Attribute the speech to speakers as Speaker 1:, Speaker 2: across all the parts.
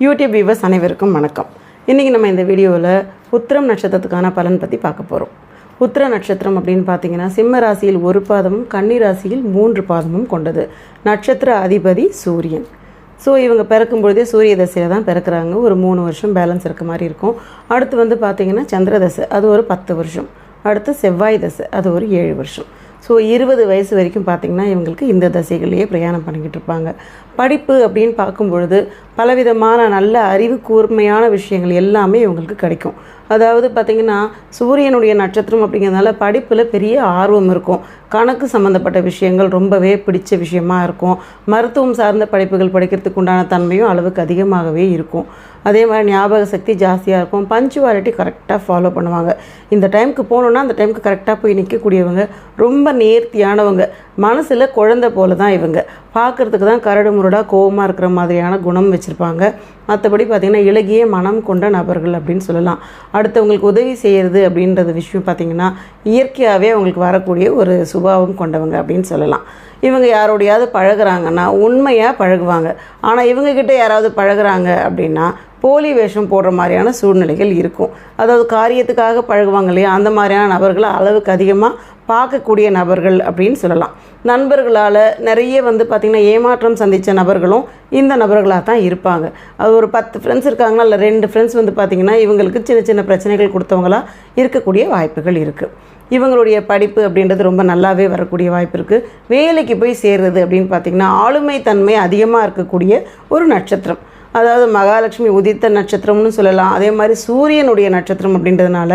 Speaker 1: YouTube viewers அனைவருக்கும் வணக்கம். இன்றைக்கி நம்ம இந்த வீடியோவில் உத்திரம் நட்சத்திரத்துக்கான பலன் பற்றி பார்க்க போகிறோம் உத்திர நட்சத்திரம் அப்படின்னு பார்த்தீங்கன்னா சிம்ம ராசியில் ஒரு பாதமும் கன்னி ராசியில் மூன்று பாதமும் கொண்டது. நட்சத்திர அதிபதி சூரியன். ஸோ இவங்க பிறக்கும் பொழுதே சூரிய தசையில் தான் பிறக்கிறாங்க. ஒரு மூணு வருஷம் பேலன்ஸ் இருக்க மாதிரி இருக்கும். அடுத்து வந்து பார்த்தீங்கன்னா சந்திர தசை அது ஒரு பத்து வருஷம். அடுத்து செவ்வாய் தசை அது ஒரு ஏழு வருஷம். ஸோ இருபது வயசு வரைக்கும் பார்த்திங்கன்னா இவங்களுக்கு இந்த தசைகள்லேயே பிரயாணம் பண்ணிக்கிட்டு இருப்பாங்க. படிப்பு அப்படின்னு பார்க்கும் பொழுது பலவிதமான நல்ல அறிவு கூர்மையான விஷயங்கள் எல்லாமே இவங்களுக்கு கிடைக்கும். அதாவது பார்த்திங்கன்னா சூரியனுடைய நட்சத்திரம் அப்படிங்கிறதுனால படிப்பில் பெரிய ஆர்வம் இருக்கும். கணக்கு சம்மந்தப்பட்ட விஷயங்கள் ரொம்பவே பிடிச்ச விஷயமா இருக்கும். மருத்துவம் சார்ந்த படிப்புகள் படிக்கிறதுக்கு உண்டான தன்மையும் அளவுக்கு அதிகமாகவே இருக்கும். அதே மாதிரி ஞாபக சக்தி ஜாஸ்தியாக இருக்கும். பஞ்சுவாலிட்டி கரெக்டாக ஃபாலோ பண்ணுவாங்க. இந்த டைமுக்கு போகணுன்னா அந்த டைமுக்கு கரெக்டாக போய் நிற்கக்கூடியவங்க ரொம்ப நேர்த்தியானவங்க. மனசில் குழந்தை போல தான் இவங்க. பார்க்குறதுக்கு தான் கரடு முரடாக கோவமாக இருக்கிற மாதிரியான குணம் வச்சுருப்பாங்க. மற்றபடி பார்த்திங்கன்னா இலகிய மனம் கொண்ட நபர்கள் அப்படின்னு சொல்லலாம். அடுத்தவங்களுக்கு உதவி செய்கிறது அப்படின்றது விஷயம் பார்த்திங்கன்னா இயற்கையாகவே அவங்களுக்கு வரக்கூடிய ஒரு சுபாவம் கொண்டவங்க அப்படின்னு சொல்லலாம். இவங்க யாரோடையாவது பழகுறாங்கன்னா உண்மையாக பழகுவாங்க. ஆனால் இவங்கக்கிட்ட யாராவது பழகுறாங்க அப்படின்னா போலி வேஷம் போடுற மாதிரியான சூழ்நிலைகள் இருக்கும். அதாவது காரியத்துக்காக பழகுவாங்க இல்லையா? அந்த மாதிரியான நபர்களை அளவுக்கு அதிகமாக பார்க்கக்கூடிய நபர்கள் அப்படின்னு சொல்லலாம். நண்பர்களால் நிறைய வந்து பார்த்திங்கன்னா ஏமாற்றம் சந்தித்த நபர்களும் இந்த நபர்களாக தான் இருப்பாங்க. அது ஒரு பத்து ஃப்ரெண்ட்ஸ் இருக்காங்கன்னா இல்லை ரெண்டு ஃப்ரெண்ட்ஸ் வந்து பார்த்திங்கன்னா இவங்களுக்கு சின்ன சின்ன பிரச்சனைகள் கொடுத்தவங்களா இருக்கக்கூடிய வாய்ப்புகள் இருக்குது இவங்களுடைய படிப்பு அப்படின்றது ரொம்ப நல்லாவே வரக்கூடிய வாய்ப்பு இருக்குது வேலைக்கு போய் சேர்றது அப்படின்னு பார்த்திங்கன்னா ஆளுமை தன்மை அதிகமாக இருக்கக்கூடிய ஒரு நட்சத்திரம். அதாவது மகாலட்சுமி உதித்த நட்சத்திரம்னு சொல்லலாம். அதே மாதிரி சூரியனுடைய நட்சத்திரம் அப்படின்றதுனால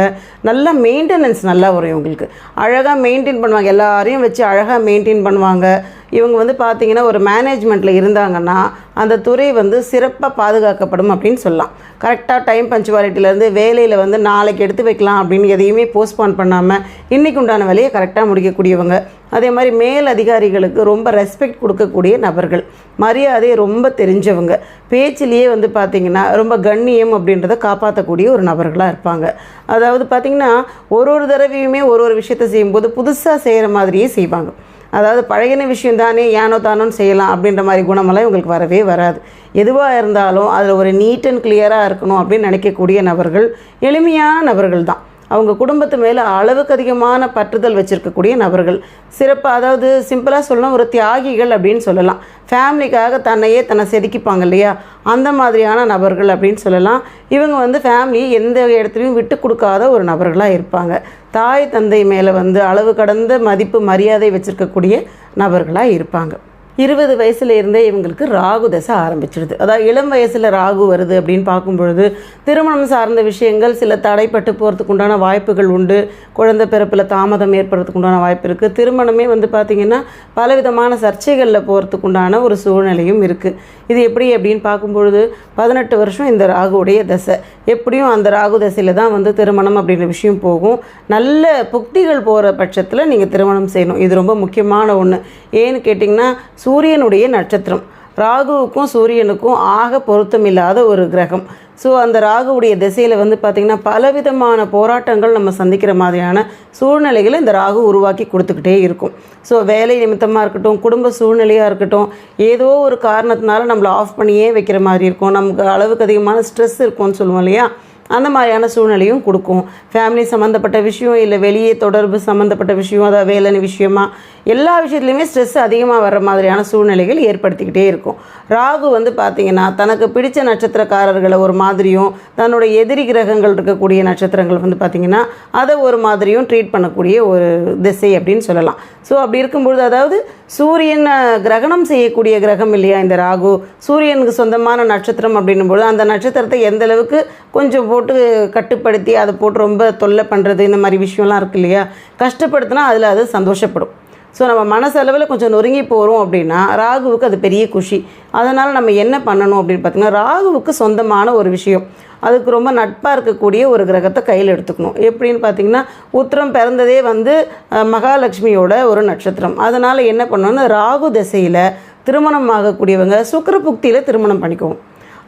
Speaker 1: நல்ல மெயின்டெனன்ஸ் நல்லா வரும் இவங்களுக்கு. அழகாக மெயின்டைன் பண்ணுவாங்க. எல்லாரையும் வச்சு அழகாக மெயின்டைன் பண்ணுவாங்க. இவங்க வந்து பார்த்திங்கன்னா ஒரு மேனேஜ்மெண்ட்டில் இருந்தாங்கன்னா அந்த துறை வந்து சிறப்பாக பாதுகாக்கப்படும் அப்படின்னு சொல்லலாம். கரெக்டாக டைம் பஞ்சுவாலிட்டியிலேருந்து வேலையில் வந்து நாளைக்கு எடுத்து வைக்கலாம் அப்படின்னு எதையுமே போஸ்ட்போன் பண்ணாமல் இன்றைக்கு உண்டான வேலையை கரெக்டாக முடிக்கக்கூடியவங்க. அதே மாதிரி மேல் அதிகாரிகளுக்கு ரொம்ப ரெஸ்பெக்ட் கொடுக்கக்கூடிய நபர்கள். மரியாதை ரொம்ப தெரிஞ்சவங்க. பேச்சிலேயே வந்து பார்த்திங்கன்னா ரொம்ப கண்ணியம் அப்படின்றத காப்பாற்றக்கூடிய ஒரு நபர்களாக இருப்பாங்க. அதாவது பார்த்திங்கன்னா ஒரு ஒரு தடவையுமே ஒரு ஒரு விஷயத்தை செய்யும்போது புதுசாக செய்கிற மாதிரியே செய்வாங்க. அதாவது பழகின விஷயம் தானே ஏனோ தானோன்னு செய்யலாம் அப்படின்ற மாதிரி குணமெல்லாம் இவங்களுக்கு வரவே வராது. எதுவாக இருந்தாலும் அதில் ஒரு நீட் அண்ட் கிளியராக இருக்கணும் அப்படின்னு நினைக்கக்கூடிய நபர்கள் எளிமையான நபர்கள் தான். அவங்க குடும்பத்து மேலே அளவுக்கு அதிகமான பற்றுதல் வச்சுருக்கக்கூடிய நபர்கள். சிறப்பாக அதாவது சிம்பிளாக சொல்லலாம் ஒரு தியாகிகள் அப்படின்னு சொல்லலாம். ஃபேமிலிக்காக தன்னையே தன்னை செதுக்கிப்பாங்க இல்லையா? அந்த மாதிரியான நபர்கள் அப்படின்னு சொல்லலாம். இவங்க வந்து ஃபேமிலி எந்த இடத்துலையும் விட்டு கொடுக்காத ஒரு நபர்களாக இருப்பாங்க. தாய் தந்தை மேலே வந்து அளவு கடந்த மதிப்பு மரியாதை வச்சுருக்கக்கூடிய நபர்களாக இருப்பாங்க. இருபது வயசுல இருந்தே இவங்களுக்கு ராகு தசை ஆரம்பிச்சிடுது அதாவது இளம் வயசில் ராகு வருது அப்படின்னு பார்க்கும் பொழுது திருமணம் சார்ந்த விஷயங்கள் சில தடைப்பட்டு போகிறதுக்கு உண்டான வாய்ப்புகள் உண்டு. குழந்தை பிறப்பில் தாமதம் ஏற்படுறதுக்கு உண்டான வாய்ப்பு இருக்குது திருமணமே வந்து பார்த்திங்கன்னா பலவிதமான சர்ச்சைகளில் போகிறதுக்கு உண்டான ஒரு சூழ்நிலையும் இருக்குது இது எப்படி அப்படின்னு பார்க்கும்பொழுது பதினெட்டு வருஷம் இந்த ராகுடைய தசை. எப்படியும் அந்த ராகு தசையில் தான் வந்து திருமணம் அப்படின்ற விஷயம் போகும். நல்ல புக்திகள் போகிற பட்சத்தில் நீங்கள் திருமணம் செய்யணும். இது ரொம்ப முக்கியமான ஒன்று ஏன்னு கேட்டிங்கன்னா சூரியனுடைய நட்சத்திரம். ராகுவுக்கும் சூரியனுக்கும் ஆக பொருத்தமில்லாத ஒரு கிரகம். ஸோ அந்த ராகுவுடைய திசையில் வந்து பார்த்திங்கன்னா பலவிதமான போராட்டங்கள் நம்ம சந்திக்கிற மாதிரியான சூழ்நிலைகளை இந்த ராகு உருவாக்கி கொடுத்துக்கிட்டே இருக்கும். ஸோ வேலை நிமித்தமாக இருக்கட்டும் குடும்ப சூழ்நிலையாக இருக்கட்டும் ஏதோ ஒரு காரணத்தினால நம்மளை ஆஃப் பண்ணியே வைக்கிற மாதிரி இருக்கும். நமக்கு அளவுக்கு அதிகமான ஸ்ட்ரெஸ் இருக்கும்னு சொல்லுவோம் இல்லையா? அந்த மாதிரியான சூழ்நிலையும் கொடுக்கும். ஃபேமிலி சம்மந்தப்பட்ட விஷயம் இல்லை வெளியே தொடர்பு சம்மந்தப்பட்ட விஷயம் அதாவது வேலைன்னு விஷயமா எல்லா விஷயத்துலையுமே ஸ்ட்ரெஸ் அதிகமாக வர மாதிரியான சூழ்நிலைகள் ஏற்படுத்திக்கிட்டே இருக்கும். ராகு வந்து பார்த்திங்கன்னா தனக்கு பிடித்த நட்சத்திரக்காரர்களை ஒரு மாதிரியும் தன்னோட எதிரி கிரகங்கள் இருக்கக்கூடிய நட்சத்திரங்கள் வந்து பார்த்திங்கன்னா அதை ஒரு மாதிரியும் ட்ரீட் பண்ணக்கூடிய ஒரு திசை அப்படின்னு சொல்லலாம். ஸோ அப்படி இருக்கும்பொழுது அதாவது சூரியனை கிரகணம் செய்யக்கூடிய கிரகம் இல்லையா இந்த ராகு? சூரியனுக்கு சொந்தமான நட்சத்திரம் அப்படின்னும்போது அந்த நட்சத்திரத்தை எந்த அளவுக்கு கொஞ்சம் போட்டு கட்டுப்படுத்தி அதை போட்டு ரொம்ப தொல்லை பண்ணுறது இந்த மாதிரி விஷயம்லாம் இருக்கு இல்லையா? கஷ்டப்படுத்தினா அதில் அது சந்தோஷப்படும். ஸோ நம்ம மனசளவில் கொஞ்சம் நொறுங்கி போகிறோம் அப்படின்னா ராகுவுக்கு அது பெரிய குஷி. அதனால் நம்ம என்ன பண்ணணும் அப்படின்னு பார்த்திங்கன்னா ராகுவுக்கு சொந்தமான ஒரு விஷயம். அதுக்கு ரொம்ப நட்பாக இருக்கக்கூடிய ஒரு கிரகத்தை கையில் எடுத்துக்கணும். எப்படின்னு பார்த்தீங்கன்னா உத்திரம் பிறந்ததே வந்து மகாலட்சுமியோட ஒரு நட்சத்திரம். அதனால் என்ன பண்ணணும்னா ராகு திசையில் திருமணம் ஆகக்கூடியவங்க சுக்கிர புக்தியில் திருமணம் பண்ணிக்குவோம்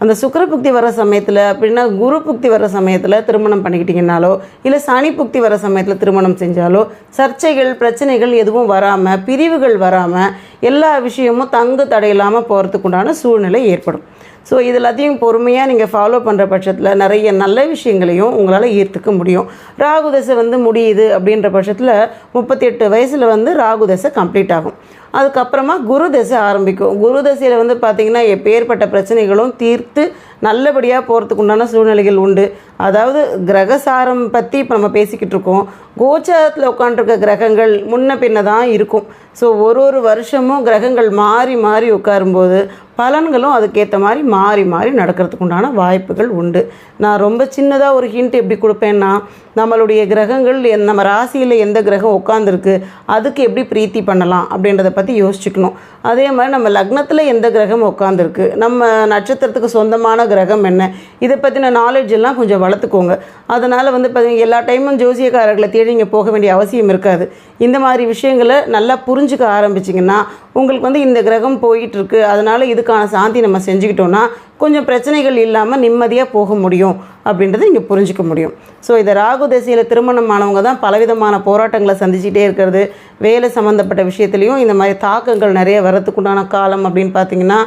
Speaker 1: அந்த சுக்கிர புக்தி வர சமயத்தில் அப்படின்னா குரு புக்தி வர சமயத்தில் திருமணம் பண்ணிக்கிட்டிங்கனாலோ இல்லை சனி புக்தி வர சமயத்தில் திருமணம் செஞ்சாலோ சர்ச்சைகள் பிரச்சனைகள் எதுவும் வராமல் பிரிவுகள் வராமல் எல்லா விஷயமும் தங்கு தடையில்லாமல் போகிறதுக்குண்டான சூழ்நிலை ஏற்படும். ஸோ இது எல்லாத்தையும் பொறுமையாக நீங்கள் ஃபாலோ பண்ணுற பட்சத்தில் நிறைய நல்ல விஷயங்களையும் உங்களால் ஈர்த்துக்க முடியும். ராகு தசை வந்து முடியுது அப்படின்ற பட்சத்தில் முப்பத்தி எட்டு வயசில் வந்து ராகு தசை கம்ப்ளீட் ஆகும். அதுக்கப்புறமா குரு தசை ஆரம்பிக்கும். குரு தசையில் வந்து பார்த்திங்கன்னா எப்பேற்பட்ட பிரச்சனைகளும் தீர்த்து நல்லபடியாக போகிறதுக்கு உண்டான சூழ்நிலைகள் உண்டு. அதாவது கிரகசாரம் பற்றி இப்போ நம்ம பேசிக்கிட்டு இருக்கோம். கோச்சாரத்தில் உட்காந்துருக்க கிரகங்கள் முன்ன பின்ன தான் இருக்கும். ஸோ ஒரு ஒரு வருஷமும் கிரகங்கள் மாறி மாறி உட்காரும்போது பலன்களும் அதுக்கேற்ற மாதிரி மாறி மாறி நடக்கிறதுக்கு உண்டான வாய்ப்புகள் உண்டு. நான் ரொம்ப சின்னதாக ஒரு ஹிண்ட் எப்படி கொடுப்பேன்னா நம்மளுடைய கிரகங்கள் நம்ம ராசியில் எந்த கிரகம் உட்காந்துருக்கு அதுக்கு எப்படி பிரீத்தி பண்ணலாம் அப்படின்றத பற்றி யோசிச்சுக்கணும். அதே மாதிரி நம்ம லக்னத்தில் எந்த கிரகம் உட்காந்துருக்கு நம்ம நட்சத்திரத்துக்கு சொந்தமான கிரகம் என்ன இதை பற்றின நாலேஜ் எல்லாம் கொஞ்சம் வளர்த்துக்கோங்க. அதனால் வந்து பார்த்தீங்கன்னா எல்லா டைமும் ஜோசியக்காரர்களை தேடி இங்கே போக வேண்டிய அவசியம் இருக்காது. இந்த மாதிரி விஷயங்களை நல்லா புரிஞ்சுக்க ஆரம்பிச்சிங்கன்னா உங்களுக்கு வந்து இந்த கிரகம் போயிட்டுருக்கு. அதனால் இதுக்கான சாந்தி நம்ம செஞ்சுக்கிட்டோன்னா கொஞ்சம் பிரச்சனைகள் இல்லாமல் நிம்மதியாக போக முடியும் அப்படின்றத இங்கே புரிஞ்சிக்க முடியும். ஸோ இதை ராகு தசையில் திருமணமானவங்க தான் பலவிதமான போராட்டங்களை சந்திச்சுட்டே இருக்கிறது. வேலை சம்மந்தப்பட்ட விஷயத்துலையும் இந்த மாதிரி தாக்கங்கள் நிறைய வரத்துக்குண்டான காலம் அப்படின்னு பார்த்தீங்கன்னா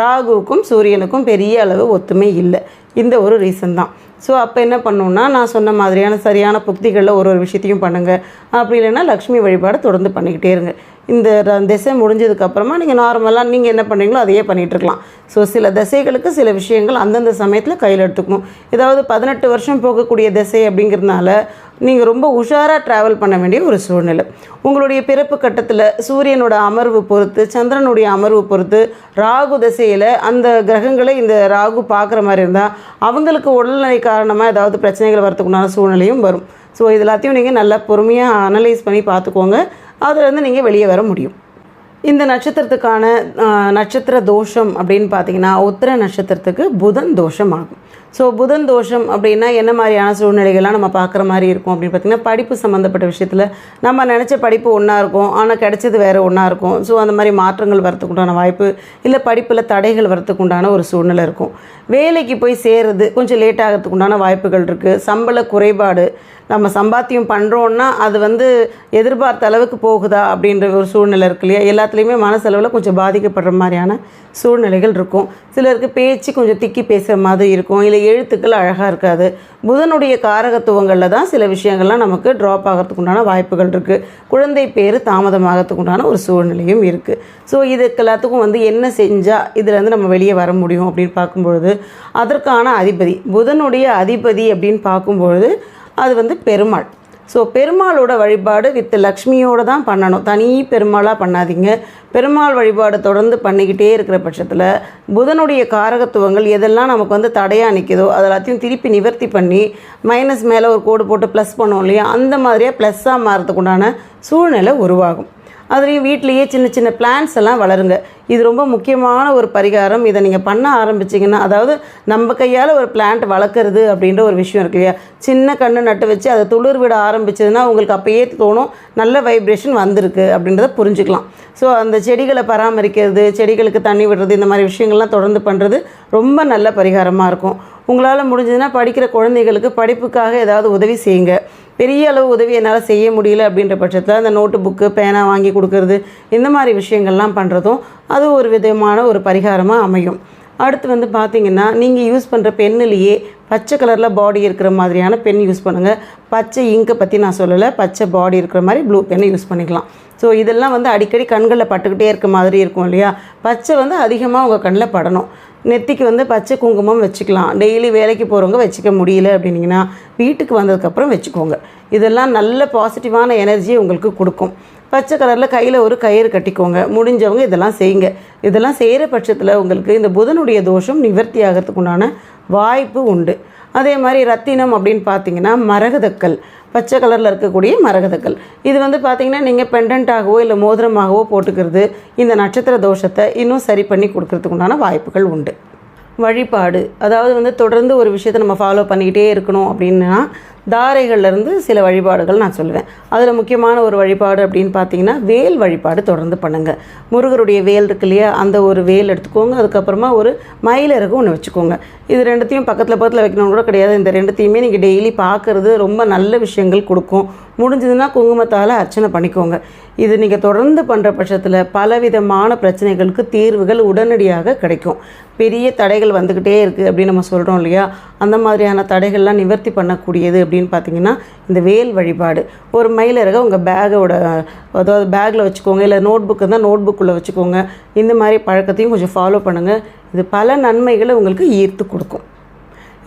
Speaker 1: ராகுவுக்கும் சூரியனுக்கும் பெரிய அளவு ஒத்துமை இல்லை. இந்த ஒரு ரீசன் தான். ஸோ அப்போ என்ன பண்ணணும்னா நான் சொன்ன மாதிரியான சரியான புக்திகளில் ஒரு ஒரு விஷயத்தையும் பண்ணுங்கள் அப்படி இல்லைன்னா லக்ஷ்மி வழிபாடு தொடர்ந்து பண்ணிக்கிட்டே இருங்க. இந்த ர- திசை முடிஞ்சதுக்கப்புறமா நீங்கள் நார்மலாக நீங்கள் என்ன பண்ணுறீங்களோ அதையே பண்ணிகிட்ருக்கலாம் ஸோ சில திசைகளுக்கு சில விஷயங்கள் அந்தந்த சமயத்தில் கையில் எடுத்துக்கணும். ஏதாவது பதினெட்டு வருஷம் போகக்கூடிய திசை அப்படிங்கிறதுனால நீங்கள் ரொம்ப உஷாராக ட்ராவல் பண்ண வேண்டிய ஒரு சூழ்நிலை. உங்களுடைய பிறப்பு கட்டத்தில் சூரியனோட அமர்வு பொறுத்து சந்திரனுடைய அமர்வு பொறுத்து ராகு திசையில் அந்த கிரகங்களை இந்த ராகு பார்க்குற மாதிரி இருந்தால் அவங்களுக்கு உடல்நிலை காரணமாக ஏதாவது பிரச்சனைகள் வரத்துக்குண்டான சூழ்நிலையும் வரும். ஸோ இது எல்லாத்தையும் நீங்கள் நல்லா பொறுமையாக அனலைஸ் பண்ணி பார்த்துக்கோங்க. அதுலேருந்து நீங்கள் வெளியே வர முடியும். இந்த நட்சத்திரத்துக்கான நட்சத்திர தோஷம் அப்படின்னு பார்த்தீங்கன்னா உத்திர நட்சத்திரத்துக்கு புதன் தோஷம் ஆகும் ஸோ புதன் தோஷம் அப்படின்னா என்ன மாதிரியான சூழ்நிலைகள்லாம் நம்ம பார்க்குற மாதிரி இருக்கும் அப்படின்னு பார்த்தீங்கன்னா படிப்பு சம்மந்தப்பட்ட விஷயத்தில் நம்ம நினச்ச படிப்பு ஒன்றா இருக்கும் ஆனால் கிடைச்சது வேறு ஒன்றா இருக்கும். ஸோ அந்த மாதிரி மாற்றங்கள் வரத்துக்கு உண்டான வாய்ப்பு இல்லை படிப்பில் தடைகள் வரத்துக்கு உண்டான ஒரு சூழ்நிலை இருக்கும். வேலைக்கு போய் சேர்றது கொஞ்சம் லேட் ஆகிறதுக்குண்டான வாய்ப்புகள் இருக்குது சம்பள குறைபாடு நம்ம சம்பாத்தியம் பண்ணுறோன்னா அது வந்து எதிர்பார்த்த அளவுக்கு போகுதா அப்படின்ற ஒரு சூழ்நிலை இருக்கு இல்லையா? எல்லாத்துலேயுமே மனசளவில் கொஞ்சம் பாதிக்கப்படுற மாதிரியான சூழ்நிலைகள் இருக்கும். சிலருக்கு பேச்சு கொஞ்சம் திக்கி பேசுகிற மாதிரி இருக்கும். இல்லை எழுத்துக்கள் அழகாக இருக்காது. புதனுடைய காரகத்துவங்களில் தான் சில விஷயங்கள்லாம் நமக்கு ட்ராப் ஆகிறதுக்கு உண்டான வாய்ப்புகள் இருக்குது குழந்தை பேர் தாமதமாகறதுக்கு உண்டான ஒரு சூழ்நிலையும் இருக்குது ஸோ இதுக்கு எல்லாத்துக்கும் வந்து என்ன செஞ்சால் இதுலேருந்து நம்ம வெளியே வர முடியும் அப்படின்னு பார்க்கும்பொழுது அதற்கான அதிபதி புதனுடைய அதிபதி அப்படின்னு பார்க்கும்பொழுது அது வந்து பெருமாள். ஸோ பெருமாளோட வழிபாடு வித் லக்ஷ்மியோட தான் பண்ணணும். தனி பெருமாளாக பண்ணாதீங்க. பெருமாள் வழிபாடு தொடர்ந்து பண்ணிக்கிட்டே இருக்கிற பட்சத்தில் புதனுடைய காரகத்துவங்கள் எதெல்லாம் நமக்கு வந்து தடையாக நிற்கிதோ அது எல்லாத்தையும் திருப்பி நிவர்த்தி பண்ணி மைனஸ் மேலே ஒரு கோடு போட்டு ப்ளஸ் பண்ணுவோம் இல்லையா? அந்த மாதிரியே ப்ளஸ்ஸாக மாறதுக்குண்டான சூழ்நிலை உருவாகும். அதுலேயும் வீட்லேயே சின்ன சின்ன பிளான்ஸ் எல்லாம் வளருங்க. இது ரொம்ப முக்கியமான ஒரு பரிகாரம். இதை நீங்கள் பண்ண ஆரம்பிச்சிங்கன்னா அதாவது நம்ம கையால் ஒரு பிளான்ட் வளர்க்குறது அப்படின்ற ஒரு விஷயம் இருக்கு இல்லையா? சின்ன கன்று நட்டு வச்சு அதை துளிர் விட ஆரம்பிச்சதுன்னா உங்களுக்கு அப்போயே தோணும் நல்ல வைப்ரேஷன் வந்திருக்கு அப்படின்றத புரிஞ்சுக்கலாம். ஸோ அந்த செடிகளை பராமரிக்கிறது செடிகளுக்கு தண்ணி விடுறது இந்த மாதிரி விஷயங்கள்லாம் தொடர்ந்து பண்ணுறது ரொம்ப நல்ல பரிகாரமாக இருக்கும். உங்களால் முடிஞ்சதுன்னா படிக்கிற குழந்தைகளுக்கு படிப்புக்காக ஏதாவது உதவி செய்யுங்க. பெரிய அளவு உதவி என்னால் செய்ய முடியல அப்படின்ற பட்சத்தில் அந்த நோட்டு புக்கு பேனா வாங்கி கொடுக்கறது இந்த மாதிரி விஷயங்கள்லாம் பண்ணுறதும் அது ஒரு விதமான ஒரு பரிகாரமாக அமையும். அடுத்து வந்து பார்த்தீங்கன்னா நீங்கள் யூஸ் பண்ணுற பெண்ணிலேயே பச்சை கலரில் பாடி இருக்கிற மாதிரியான பென் யூஸ் பண்ணுங்கள் பச்சை இங்கை பற்றி நான் சொல்லலை. பச்சை பாடி இருக்கிற மாதிரி ப்ளூ பென்னை யூஸ் பண்ணிக்கலாம். ஸோ இதெல்லாம் வந்து அடிக்கடி கண்களில் பட்டுக்கிட்டே இருக்க மாதிரி இருக்கும் இல்லையா? பச்சை வந்து அதிகமாக உங்கள் கண்ணில் படணும். நெத்திக்கு வந்து பச்சை குங்குமம் வச்சுக்கலாம். டெய்லி வேலைக்கு போகிறவங்க வச்சுக்க முடியல அப்படின்னிங்கன்னா வீட்டுக்கு வந்ததுக்கப்புறம் வச்சுக்கோங்க. இதெல்லாம் நல்ல பாசிட்டிவான எனர்ஜியை உங்களுக்கு கொடுக்கும். பச்சை கலரில் கையில் ஒரு கயிறு கட்டிக்கோங்க. முடிஞ்சவங்க இதெல்லாம் செய்யுங்க. இதெல்லாம் செய்கிற பட்சத்தில் உங்களுக்கு இந்த புதனுடைய தோஷம் நிவர்த்தி ஆகிறதுக்குண்டான வாய்ப்பு உண்டு. அதே மாதிரி ரத்தினம் அப்படின்னு பார்த்தீங்கன்னா மரகதக்கல். பச்சை கலரில் இருக்கக்கூடிய மரகதக்கல் இது வந்து பார்த்தீங்கன்னா நீங்கள் பெண்டன்ட்டாகவோ இல்லை மோதிரமாகவோ போட்டுக்கிறது இந்த நட்சத்திர தோஷத்தை இன்னும் சரி பண்ணி கொடுக்கறதுக்கு உண்டான வாய்ப்புகள் உண்டு. வழிபாடு. அதாவது வந்து தொடர்ந்து ஒரு விஷயத்தை நம்ம ஃபாலோ பண்ணிக்கிட்டே இருக்கணும் அப்படின்னா தாரைகள்லேருந்து சில வழிபாடுகள் நான் சொல்லுவேன். அதில் முக்கியமான ஒரு வழிபாடு அப்படின்னு பார்த்தீங்கன்னா வேல் வழிபாடு தொடர்ந்து பண்ணுங்கள் முருகருடைய வேல் இருக்கு இல்லையா? அந்த ஒரு வேல் எடுத்துக்கோங்க. அதுக்கப்புறமா ஒரு மயிலிறகு ஒன்று வச்சுக்கோங்க. இது ரெண்டுத்தையும் பக்கத்தில் பக்கத்தில் வைக்கணும் கூட கிடையாது. இந்த ரெண்டுத்தையுமே நீங்கள் டெய்லி பார்க்குறது ரொம்ப நல்ல விஷயங்கள் கொடுக்கும். முடிஞ்சதுன்னா குங்குமத்தால் அர்ச்சனை பண்ணிக்கோங்க. இது நீங்கள் தொடர்ந்து பண்ணுற பட்சத்தில் பலவிதமான பிரச்சனைகளுக்கு தீர்வுகள் உடனடியாக கிடைக்கும். பெரிய தடைகள் வந்துக்கிட்டே இருக்குது அப்படின்னு நம்ம சொல்கிறோம் இல்லையா? அந்த மாதிரியான தடைகள்லாம் நிவர்த்தி பண்ணக்கூடியது அப்படின்னு பார்த்தீங்கன்னா இந்த வேல் வழிபாடு. ஒரு மயிலிறக உங்கள் பேக்கோட அதாவது பேக்கில் வச்சுக்கோங்க இல்லை நோட் புக் இருந்தால் நோட் புக்குள்ளே வச்சுக்கோங்க. இந்த மாதிரி பழக்கத்தையும் கொஞ்சம் ஃபாலோ பண்ணுங்கள் இது பல நன்மைகளை உங்களுக்கு ஈர்த்து கொடுக்கும்.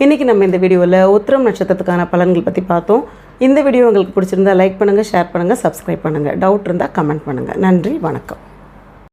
Speaker 1: இன்றைக்கி நம்ம இந்த வீடியோவில் உத்திரம் நட்சத்திரத்துக்கான பலன்கள் பற்றி பார்த்தோம். இந்த வீடியோ உங்களுக்கு பிடிச்சிருந்தா லைக் பண்ணுங்கள் ஷேர் பண்ணுங்கள் சப்ஸ்கிரைப் பண்ணுங்கள் டவுட் இருந்தால் கமெண்ட் பண்ணுங்கள் நன்றி வணக்கம்.